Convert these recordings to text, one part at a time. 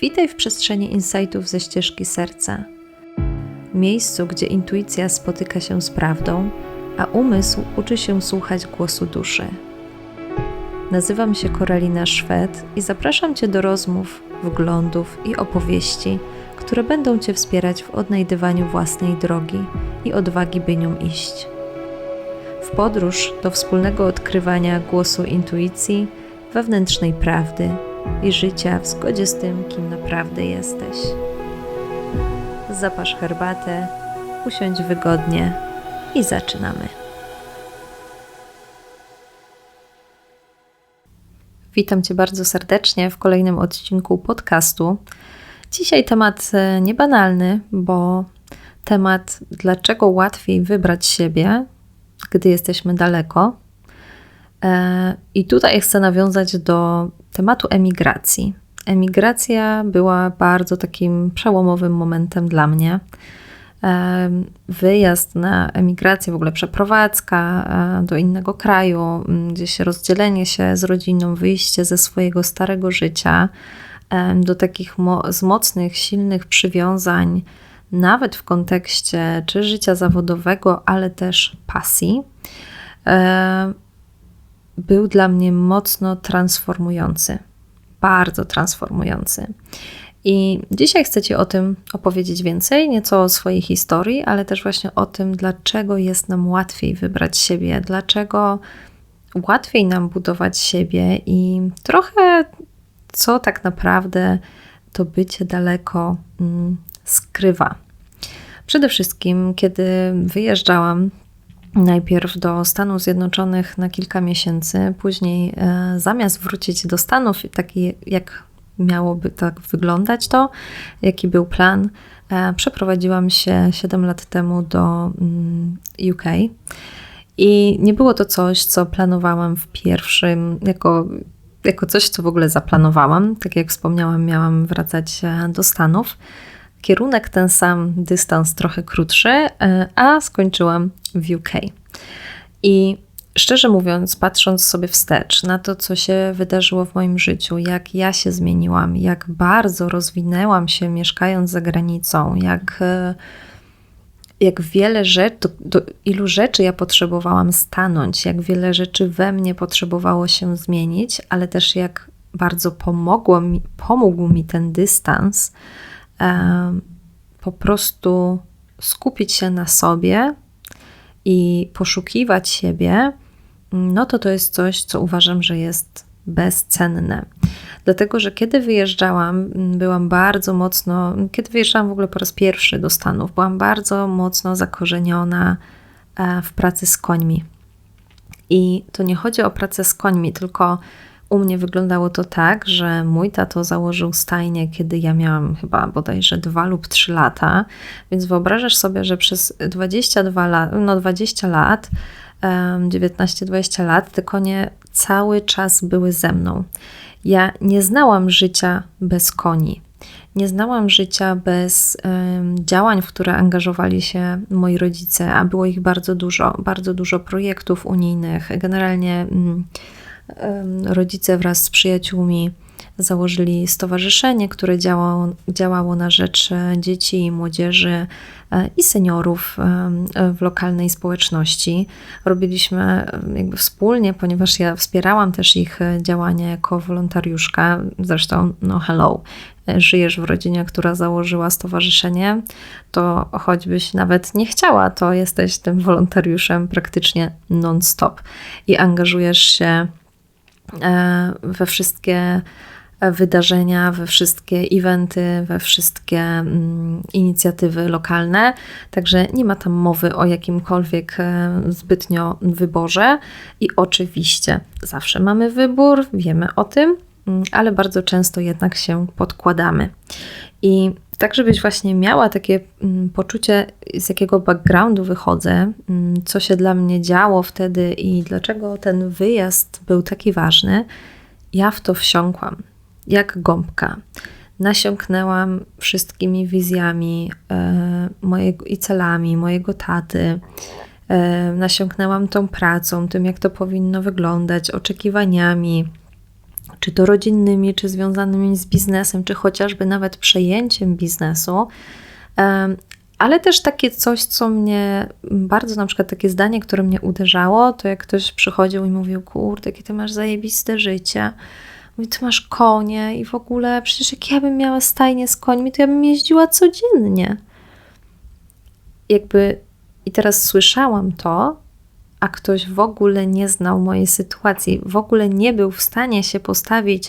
Witaj w przestrzeni insightów ze ścieżki serca. Miejscu, gdzie intuicja spotyka się z prawdą, a umysł uczy się słuchać głosu duszy. Nazywam się Koralina Szwed i zapraszam Cię do rozmów, wglądów i opowieści, które będą Cię wspierać w odnajdywaniu własnej drogi i odwagi, by nią iść. W podróż do wspólnego odkrywania głosu intuicji, wewnętrznej prawdy i życia w zgodzie z tym, kim naprawdę jesteś. Zapasz herbatę, usiądź wygodnie i zaczynamy. Witam Cię bardzo serdecznie w kolejnym odcinku podcastu. Dzisiaj temat e, niebanalny, bo temat, dlaczego łatwiej wybrać siebie, gdy jesteśmy daleko. E, I tutaj chcę nawiązać do tematu emigracji. Emigracja była bardzo takim przełomowym momentem dla mnie. E, wyjazd na emigrację, w ogóle przeprowadzka e, do innego kraju, gdzieś rozdzielenie się z rodziną, wyjście ze swojego starego życia do takich z mocnych, silnych przywiązań, nawet w kontekście czy życia zawodowego, ale też pasji był dla mnie mocno transformujący. Bardzo transformujący. I dzisiaj chcę Ci o tym opowiedzieć więcej, nieco o swojej historii, ale też właśnie o tym, dlaczego jest nam łatwiej wybrać siebie, dlaczego łatwiej nam budować siebie i trochę co tak naprawdę to bycie daleko mm, skrywa. Przede wszystkim, kiedy wyjeżdżałam najpierw do Stanów Zjednoczonych na kilka miesięcy, później e, zamiast wrócić do Stanów, taki jak miałoby tak wyglądać to, jaki był plan, e, przeprowadziłam się 7 lat temu do mm, UK. I nie było to coś, co planowałam w pierwszym, jako, jako coś, co w ogóle zaplanowałam. Tak jak wspomniałam, miałam wracać e, do Stanów. Kierunek ten sam, dystans trochę krótszy, e, a skończyłam w UK. I szczerze mówiąc, patrząc sobie wstecz na to, co się wydarzyło w moim życiu, jak ja się zmieniłam, jak bardzo rozwinęłam się mieszkając za granicą, jak, e, jak wiele rzeczy, do, do ilu rzeczy ja potrzebowałam stanąć, jak wiele rzeczy we mnie potrzebowało się zmienić, ale też jak bardzo pomogło mi, pomógł mi ten dystans po prostu skupić się na sobie i poszukiwać siebie, no to to jest coś, co uważam, że jest bezcenne. Dlatego, że kiedy wyjeżdżałam, byłam bardzo mocno, kiedy wyjeżdżałam w ogóle po raz pierwszy do Stanów, byłam bardzo mocno zakorzeniona e, w pracy z końmi. I to nie chodzi o pracę z końmi, tylko u mnie wyglądało to tak, że mój tato założył stajnię, kiedy ja miałam chyba bodajże 2 lub 3 lata, więc wyobrażasz sobie, że przez 22 lat, no 20 lat, 19-20 lat, te konie cały czas były ze mną. Ja nie znałam życia bez koni. Nie znałam życia bez działań, w które angażowali się moi rodzice, a było ich bardzo dużo, bardzo dużo projektów unijnych. Generalnie um, rodzice wraz z przyjaciółmi założyli stowarzyszenie, które działało, działało na rzecz e, dzieci i młodzieży e, i seniorów e, w lokalnej społeczności. Robiliśmy jakby wspólnie, ponieważ ja wspierałam też ich działania jako wolontariuszka. Zresztą, no hello, żyjesz w rodzinie, która założyła stowarzyszenie, to choćbyś nawet nie chciała, to jesteś tym wolontariuszem praktycznie non-stop i angażujesz się we wszystkie wydarzenia, we wszystkie eventy, we wszystkie mm, inicjatywy lokalne. Także nie ma tam mowy o jakimkolwiek e, zbytnio wyborze. I oczywiście zawsze mamy wybór, wiemy o tym, ale bardzo często jednak się podkładamy. I tak, żebyś właśnie miała takie mm, poczucie, z jakiego backgroundu wychodzę, mm, co się dla mnie działo wtedy i dlaczego ten wyjazd był taki ważny, ja w to wsiąkłam, jak gąbka. Nasiąknęłam wszystkimi wizjami e, mojego, i celami mojego taty. E, nasiąknęłam tą pracą, tym, jak to powinno wyglądać, oczekiwaniami, czy to rodzinnymi, czy związanymi z biznesem, czy chociażby nawet przejęciem biznesu. Ale też takie coś, co mnie bardzo, na przykład takie zdanie, które mnie uderzało, to jak ktoś przychodził i mówił, kurde, jakie ty masz zajebiste życie. Mówi, ty masz konie i w ogóle, przecież jak ja bym miała stajnię z końmi, to ja bym jeździła codziennie. Jakby, i teraz słyszałam to, a ktoś w ogóle nie znał mojej sytuacji, w ogóle nie był w stanie się postawić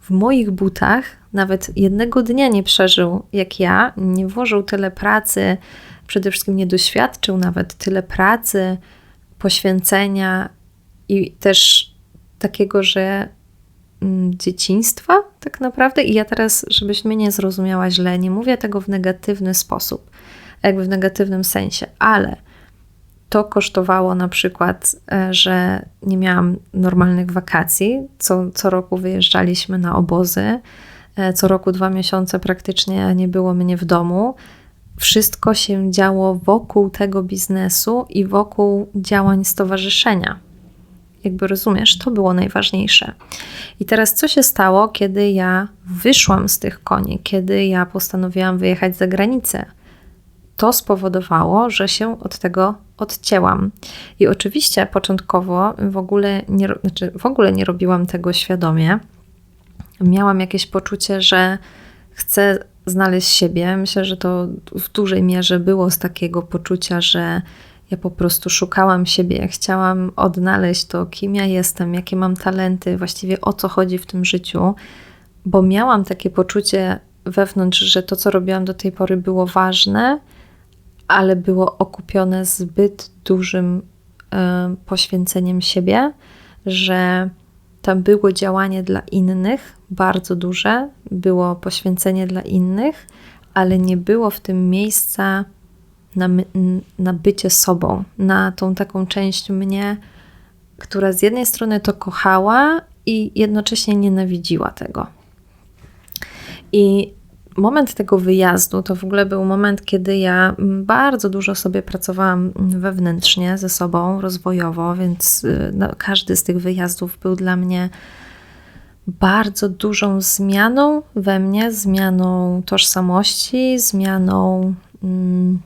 w moich butach, nawet jednego dnia nie przeżył jak ja, nie włożył tyle pracy, przede wszystkim nie doświadczył nawet tyle pracy, poświęcenia i też takiego, że mm, dzieciństwa tak naprawdę. I ja teraz, żebyś mnie nie zrozumiała źle, nie mówię tego w negatywny sposób, jakby w negatywnym sensie, ale to kosztowało na przykład, e, że nie miałam normalnych wakacji. Co, co roku wyjeżdżaliśmy na obozy. E, co roku dwa miesiące praktycznie nie było mnie w domu. Wszystko się działo wokół tego biznesu i wokół działań stowarzyszenia. Jakby rozumiesz, to było najważniejsze. I teraz, co się stało, kiedy ja wyszłam z tych koni, kiedy ja postanowiłam wyjechać za granicę? to spowodowało, że się od tego odcięłam. I oczywiście początkowo w ogóle nie, znaczy w ogóle nie robiłam tego świadomie. Miałam jakieś poczucie, że chcę znaleźć siebie. Myślę, że to w dużej mierze było z takiego poczucia, że ja po prostu szukałam siebie, chciałam odnaleźć to, kim ja jestem, jakie mam talenty, właściwie o co chodzi w tym życiu, bo miałam takie poczucie wewnątrz, że to, co robiłam do tej pory, było ważne ale było okupione zbyt dużym y, poświęceniem siebie, że tam było działanie dla innych, bardzo duże, było poświęcenie dla innych, ale nie było w tym miejsca na, na bycie sobą, na tą taką część mnie, która z jednej strony to kochała i jednocześnie nienawidziła tego. I moment tego wyjazdu to w ogóle był moment, kiedy ja bardzo dużo sobie pracowałam wewnętrznie ze sobą, rozwojowo, więc y, no, każdy z tych wyjazdów był dla mnie bardzo dużą zmianą we mnie, zmianą tożsamości, zmianą, mm,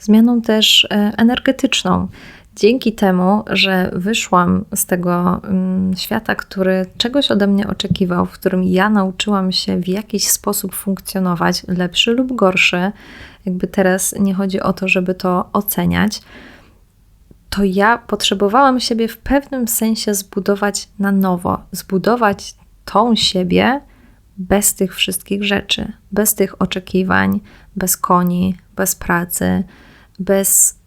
zmianą też e, energetyczną dzięki temu, że wyszłam z tego mm, świata, który czegoś ode mnie oczekiwał, w którym ja nauczyłam się w jakiś sposób funkcjonować, lepszy lub gorszy, jakby teraz nie chodzi o to, żeby to oceniać, to ja potrzebowałam siebie w pewnym sensie zbudować na nowo, zbudować tą siebie bez tych wszystkich rzeczy, bez tych oczekiwań, bez koni, bez pracy, bez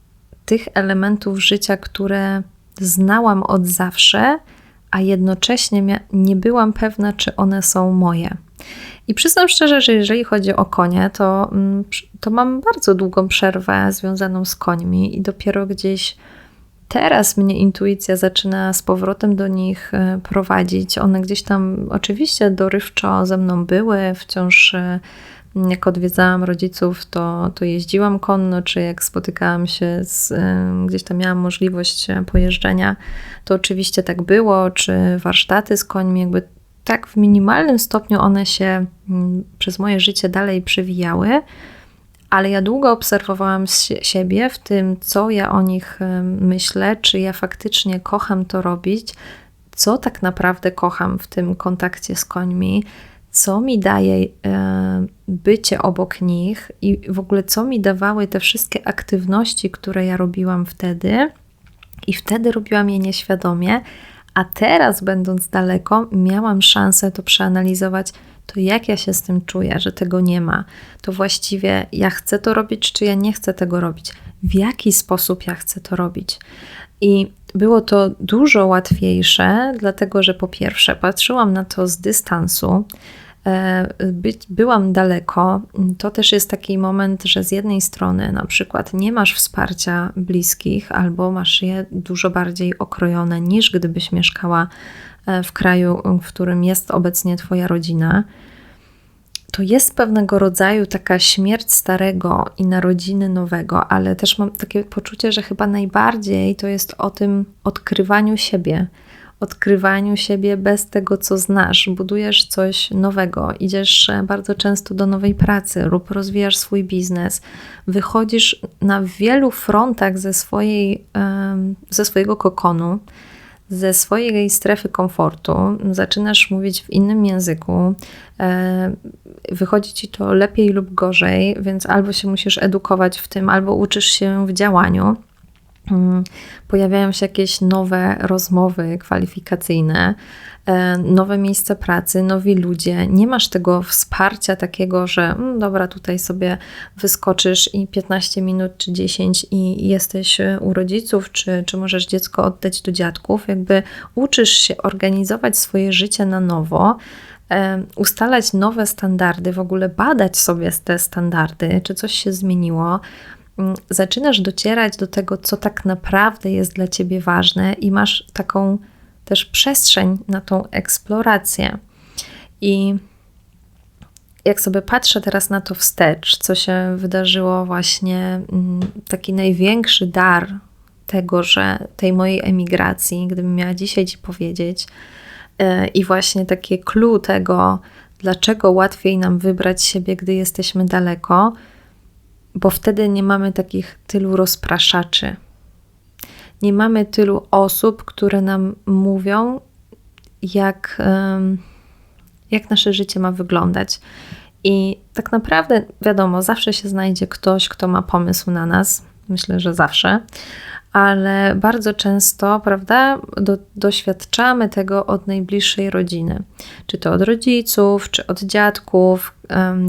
tych elementów życia, które znałam od zawsze, a jednocześnie nie byłam pewna, czy one są moje. I przyznam szczerze, że jeżeli chodzi o konie, to, mm, to mam bardzo długą przerwę związaną z końmi i dopiero gdzieś teraz mnie intuicja zaczyna z powrotem do nich e, prowadzić. One gdzieś tam oczywiście dorywczo ze mną były, wciąż e, jak odwiedzałam rodziców, to, to jeździłam konno, czy jak spotykałam się z, gdzieś tam miałam możliwość pojeżdżenia, to oczywiście tak było, czy warsztaty z końmi, jakby tak w minimalnym stopniu one się mm, przez moje życie dalej przewijały, ale ja długo obserwowałam siebie w tym, co ja o nich myślę, czy ja faktycznie kocham to robić, co tak naprawdę kocham w tym kontakcie z końmi, co mi daje e, bycie obok nich i w ogóle co mi dawały te wszystkie aktywności, które ja robiłam wtedy. I wtedy robiłam je nieświadomie, a teraz, będąc daleko, miałam szansę to przeanalizować, to jak ja się z tym czuję, że tego nie ma. To właściwie ja chcę to robić, czy ja nie chcę tego robić. W jaki sposób ja chcę to robić. I było to dużo łatwiejsze, dlatego że po pierwsze patrzyłam na to z dystansu, e, by, byłam daleko. To też jest taki moment, że z jednej strony na przykład nie masz wsparcia bliskich, albo masz je dużo bardziej okrojone niż gdybyś mieszkała e, w kraju, w którym jest obecnie Twoja rodzina to jest pewnego rodzaju taka śmierć starego i narodziny nowego, ale też mam takie poczucie, że chyba najbardziej to jest o tym odkrywaniu siebie, odkrywaniu siebie bez tego, co znasz. Budujesz coś nowego, idziesz e, bardzo często do nowej pracy lub rozwijasz swój biznes. Wychodzisz na wielu frontach ze, swojej, ze swojego kokonu, ze swojej strefy komfortu, zaczynasz mówić w innym języku, e, wychodzi ci to lepiej lub gorzej, więc albo się musisz edukować w tym, albo uczysz się w działaniu. Mm, pojawiają się jakieś nowe rozmowy kwalifikacyjne, e, nowe miejsca pracy, nowi ludzie. Nie masz tego wsparcia takiego, że mm, dobra, tutaj sobie wyskoczysz i 15 minut czy 10 i jesteś u rodziców, czy, czy możesz dziecko oddać do dziadków. Jakby uczysz się organizować swoje życie na nowo e, ustalać nowe standardy, w ogóle badać sobie te standardy, czy coś się zmieniło. Mm, zaczynasz docierać do tego, co tak naprawdę jest dla ciebie ważne, i masz taką też przestrzeń na tą eksplorację. I jak sobie patrzę teraz na to wstecz, co się wydarzyło, właśnie mm, taki największy dar tego, że tej mojej emigracji, gdybym miała dzisiaj ci powiedzieć, e, i właśnie takie clue tego, dlaczego łatwiej nam wybrać siebie, gdy jesteśmy daleko, bo wtedy nie mamy takich tylu rozpraszaczy. Nie mamy tylu osób, które nam mówią, jak, jak nasze życie ma wyglądać. I tak naprawdę, wiadomo, zawsze się znajdzie ktoś, kto ma pomysł na nas. Myślę, że zawsze, ale bardzo często, prawda, do, doświadczamy tego od najbliższej rodziny. Czy to od rodziców, czy od dziadków.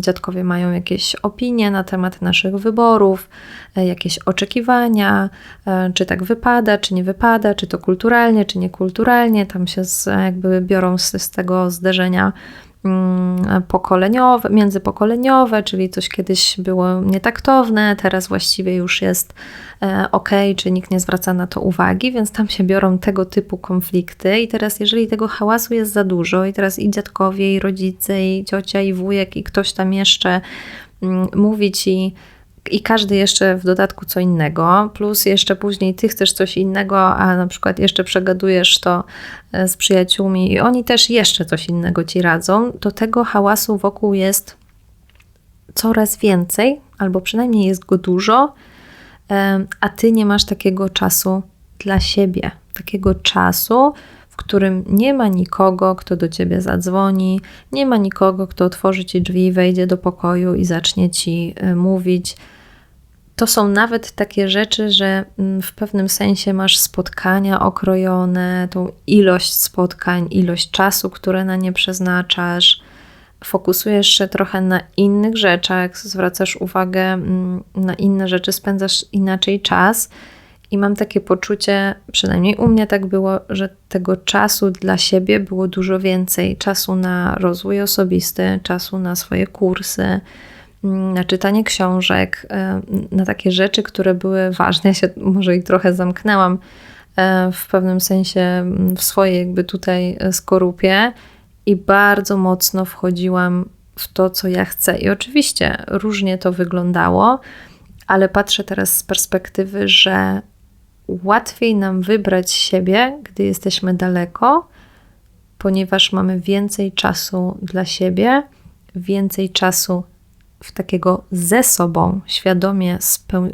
Dziadkowie mają jakieś opinie na temat naszych wyborów, e, jakieś oczekiwania, e, czy tak wypada, czy nie wypada, czy to kulturalnie, czy niekulturalnie. Tam się z, jakby biorą z, z tego zderzenia pokoleniowe, międzypokoleniowe, czyli coś kiedyś było nietaktowne, teraz właściwie już jest e, ok, czy nikt nie zwraca na to uwagi, więc tam się biorą tego typu konflikty. I teraz, jeżeli tego hałasu jest za dużo, i teraz i dziadkowie, i rodzice, i ciocia, i wujek, i ktoś tam jeszcze mm, mówi ci, i każdy jeszcze w dodatku co innego, plus jeszcze później ty chcesz coś innego, a na przykład jeszcze przegadujesz to e, z przyjaciółmi i oni też jeszcze coś innego ci radzą, to tego hałasu wokół jest coraz więcej, albo przynajmniej jest go dużo, a ty nie masz takiego czasu dla siebie, takiego czasu, w którym nie ma nikogo, kto do ciebie zadzwoni, nie ma nikogo, kto otworzy ci drzwi, wejdzie do pokoju i zacznie ci e, mówić. To są nawet takie rzeczy, że mm, w pewnym sensie masz spotkania okrojone, tą ilość spotkań, ilość czasu, które na nie przeznaczasz. Fokusujesz się trochę na innych rzeczach, zwracasz uwagę mm, na inne rzeczy, spędzasz inaczej czas i mam takie poczucie, przynajmniej u mnie tak było, że tego czasu dla siebie było dużo więcej. Czasu na rozwój osobisty, czasu na swoje kursy, na czytanie książek, e, na takie rzeczy, które były ważne. Ja się może i trochę zamknęłam e, w pewnym sensie mm, w swojej jakby tutaj skorupie i bardzo mocno wchodziłam w to, co ja chcę. I oczywiście różnie to wyglądało, ale patrzę teraz z perspektywy, że łatwiej nam wybrać siebie, gdy jesteśmy daleko, ponieważ mamy więcej czasu dla siebie, więcej czasu w takiego ze sobą, świadomie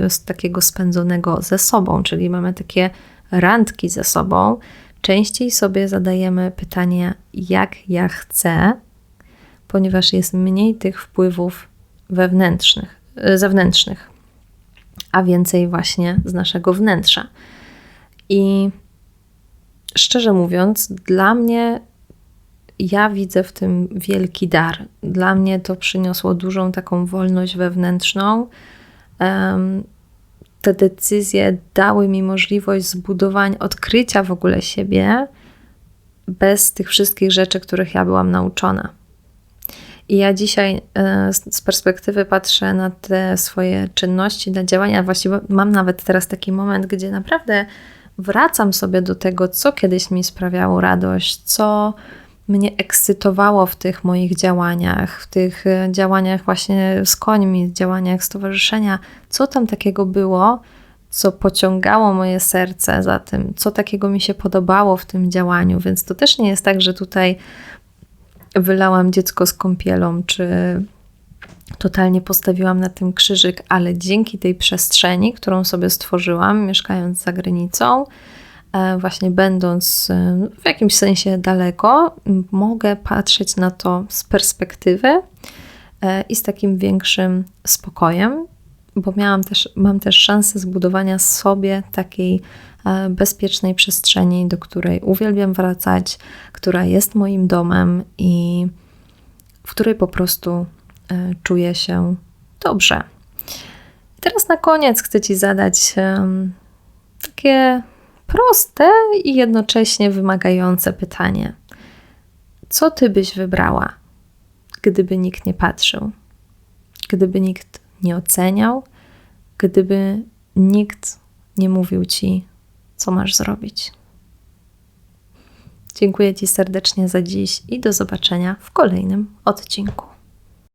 z takiego spędzonego ze sobą, czyli mamy takie randki ze sobą. Częściej sobie zadajemy pytanie, jak ja chcę, ponieważ jest mniej tych wpływów wewnętrznych, zewnętrznych a więcej właśnie z naszego wnętrza. I szczerze mówiąc, dla mnie ja widzę w tym wielki dar. Dla mnie to przyniosło dużą taką wolność wewnętrzną. te decyzje dały mi możliwość zbudowania, odkrycia w ogóle siebie bez tych wszystkich rzeczy, których ja byłam nauczona. I ja dzisiaj e, z perspektywy patrzę na te swoje czynności, na działania. Właściwie mam nawet teraz taki moment, gdzie naprawdę wracam sobie do tego, co kiedyś mi sprawiało radość, co mnie ekscytowało w tych moich działaniach, w tych e, działaniach właśnie z końmi, działaniach stowarzyszenia, co tam takiego było, co pociągało moje serce za tym, co takiego mi się podobało w tym działaniu. Więc to też nie jest tak, że tutaj wylałam dziecko z kąpielą, czy totalnie postawiłam na tym krzyżyk, ale dzięki tej przestrzeni, którą sobie stworzyłam, mieszkając za granicą, właśnie będąc e, w jakimś sensie daleko, mogę patrzeć na to z perspektywy e, i z takim większym spokojem, bo miałam też, mam też szansę zbudowania sobie takiej bezpiecznej przestrzeni, do której uwielbiam wracać, która jest moim domem i w której po prostu E, czuję się dobrze. Teraz na koniec chcę Ci zadać takie proste i jednocześnie wymagające pytanie. Co Ty byś wybrała, gdyby nikt nie patrzył, gdyby nikt nie oceniał, gdyby nikt nie mówił Ci, co masz zrobić? Dziękuję Ci serdecznie za dziś i do zobaczenia w kolejnym odcinku.